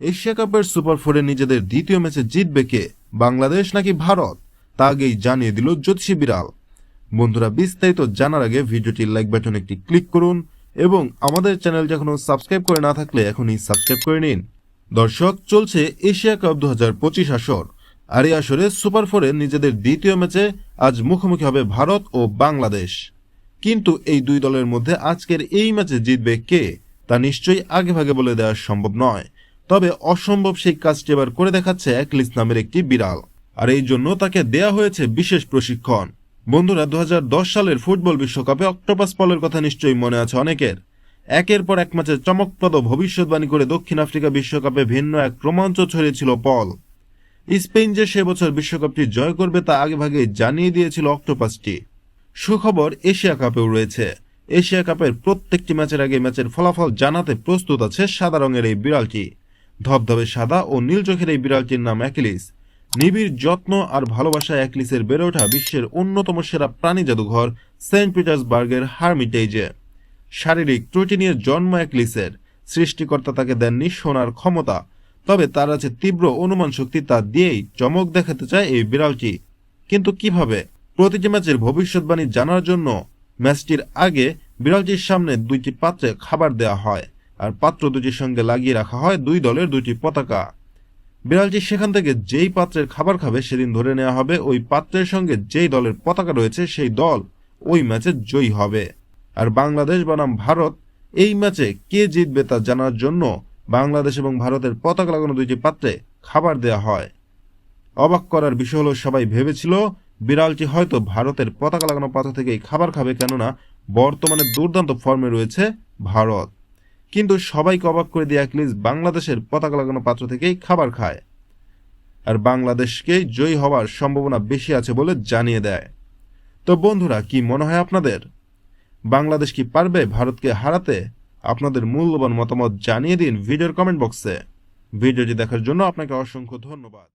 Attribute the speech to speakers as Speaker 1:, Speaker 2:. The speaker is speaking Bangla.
Speaker 1: এশিয়া কাপের সুপার ফোরে নিজেদের দ্বিতীয় ম্যাচে জিতবে কে? বাংলাদেশ নাকি ভারত? তা আগেই জানিয়ে দিল জ্যোতিষী বিড়াল। বন্ধুরা, বিস্তারিত জানার আগে ভিডিওটির লাইক বাটন একটি ক্লিক করুন এবং আমাদের চ্যানেল এখনও সাবস্ক্রাইব করে না থাকলে এখনই সাবস্ক্রাইব করে নিন। দর্শক, চলছে এশিয়া কাপ দু হাজার পঁচিশ আসর। আর এই আসরে সুপার ফোরে নিজেদের দ্বিতীয় ম্যাচে আজ মুখোমুখি হবে ভারত ও বাংলাদেশ। কিন্তু এই দুই দলের মধ্যে আজকের এই ম্যাচে জিতবে কে? তা নিশ্চয়ই আগেভাগে বলে দেওয়া সম্ভব নয়। তবে অসম্ভব সেই কাজটি এবার করে দেখাচ্ছে একলিস নামের একটি বিড়াল। আর এই জন্য তাকে দেয়া হয়েছে বিশেষ প্রশিক্ষণ। বন্ধুরা দু হাজার দশ সালের ফুটবল বিশ্বকাপে অক্টোপাস পলের কথা নিশ্চয়ই মনে আছে অনেকের। একের পর এক ম্যাচে চমকপ্রদ ভবিষ্যৎবাণী করে দক্ষিণ আফ্রিকা বিশ্বকাপে ভিন্ন এক রোমাঞ্চ ছড়িয়েছিল পল। স্পেন যে সে বছর বিশ্বকাপটি জয় করবে তা আগেভাগে জানিয়ে দিয়েছিল অক্টোপাসটি। সুখবর এশিয়া কাপেও রয়েছে। এশিয়া কাপের প্রত্যেকটি ম্যাচের আগে ম্যাচের ফলাফল জানাতে প্রস্তুত আছে সাদা রঙের এই বিড়ালটি। ধবধবে সাদা ও নীল চোখের এই বিড়ালটির নাম অ্যাকিলিস। নিবিড়, যত্ন আর ভালোবাসা অ্যাকিলিসের বেড়ে ওঠা বিশ্বের অন্যতম সেরা প্রাণী জাদুঘর সেন্ট পিটার্সবার্গের হার্মিটেজে শারীরিক ত্রুটি নিয়ে জন্ম অ্যাকিলিসের। সৃষ্টিকর্তা তাকে দেননি শোনার ক্ষমতা। তবে তার আছে তীব্র অনুমান শক্তি তা দিয়েই চমক দেখাতে চায় এই বিড়ালটি। কিন্তু কীভাবে? প্রতিটি ম্যাচের ভবিষ্যৎবাণী জানার জন্য ম্যাচটির আগে বিড়ালটির সামনে দুইটি পাত্রে খাবার দেওয়া হয়। আর পাত্র দুটির সঙ্গে লাগিয়ে রাখা হয় দুই দলের দুটি পতাকা। বিড়ালটি সেখান থেকে যেই পাত্রের খাবার খাবে সেদিন ধরে নেওয়া হবে ওই পাত্রের সঙ্গে যেই দলের পতাকা রয়েছে সেই দল ওই ম্যাচে জয়ী হবে। আর বাংলাদেশ বনাম ভারত এই ম্যাচে কে জিতবে তা জানার জন্য বাংলাদেশ এবং ভারতের পতাকা লাগানো দুইটি পাত্রে খাবার দেওয়া হয়। অবাক করার বিষয় হলো সবাই ভেবেছিল বিড়ালটি হয়তো ভারতের পতাকা লাগানো পাত্র থেকেই খাবার খাবে কেননা বর্তমানে দুর্দান্ত ফর্মে রয়েছে ভারত। কিন্তু সবাইকে অবাক করে দিয়ে অ্যাটলিস বাংলাদেশের পতাকা লাগানো পাত্র থেকেই খাবার খায়। আর বাংলাদেশকে জয়ী হওয়ার সম্ভাবনা বেশি আছে বলে জানিয়ে দেয়। তো বন্ধুরা, কি মনে হয় আপনাদের? বাংলাদেশ কি পারবে ভারতকে হারাতে? আপনাদের মূল্যবান মতামত জানিয়ে দিন ভিডিওর কমেন্ট বক্সে। ভিডিওটি দেখার জন্য আপনাকে অসংখ্য ধন্যবাদ।